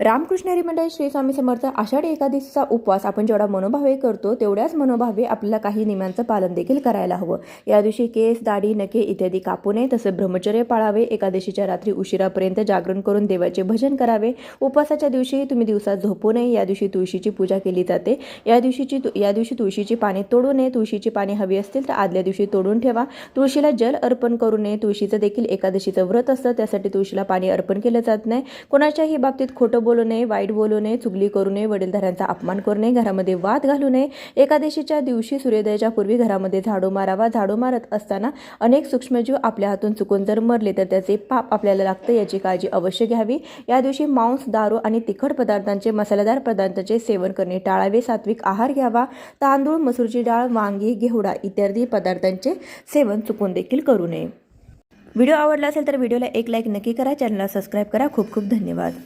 रामकृष्ण हरी मंडळ श्री स्वामी समर्थ आषाढी एकादशीचा उपवास आपण जेवढा मनोभावे करतो तेवढ्याच मनोभावे आपल्याला काही नियमांचं पालन देखील करायला हवं. या दिवशी केस दाढी नखे इत्यादी कापू नये तसं ब्रह्मचर्य पाळावे एकादशीच्या रात्री उशिरापर्यंत जागरण करून देवाचे भजन करावे. उपवासाच्या दिवशी तुम्ही दिवसात झोपू नये या दिवशी तुळशीची पूजा केली जाते. या दिवशीची या दिवशी तुळशीची पाने तोडू नये तुळशीची पाने हवी असतील तर आदल्या दिवशी तोडून ठेवा. तुळशीला जल अर्पण करू नये तुळशीचं देखील एकादशीचं व्रत असतं त्यासाठी तुळशीला पाणी अर्पण केलं जात नाही. कोणाच्याही बाबतीत खोटं बोलू नये वाईट बोलू नये चुगली करू नये वडीलधाऱ्यांचा अपमान करू नये घरामध्ये वाद घालू नये. एकादशीच्या दिवशी सूर्योदयाच्या पूर्वी घरामध्ये झाडू मारावा झाडू मारत असताना अनेक सूक्ष्मजीव आपल्या हातून चुकून जर मरले तर त्याचे पाप आपल्याला लागतं याची काळजी अवश्य घ्यावी. या दिवशी मांस दारू आणि तिखट पदार्थांचे मसालेदार पदार्थांचे सेवन करणे टाळावे. सात्विक आहार घ्यावा. तांदूळ मसूरची डाळ वांगी घेवडा इत्यादी पदार्थांचे सेवन चुकून देखील करू नये. व्हिडिओ आवडला असेल तर व्हिडिओला एक लाईक नक्की करा. चॅनलला सबस्क्राईब करा. खूप खूप धन्यवाद.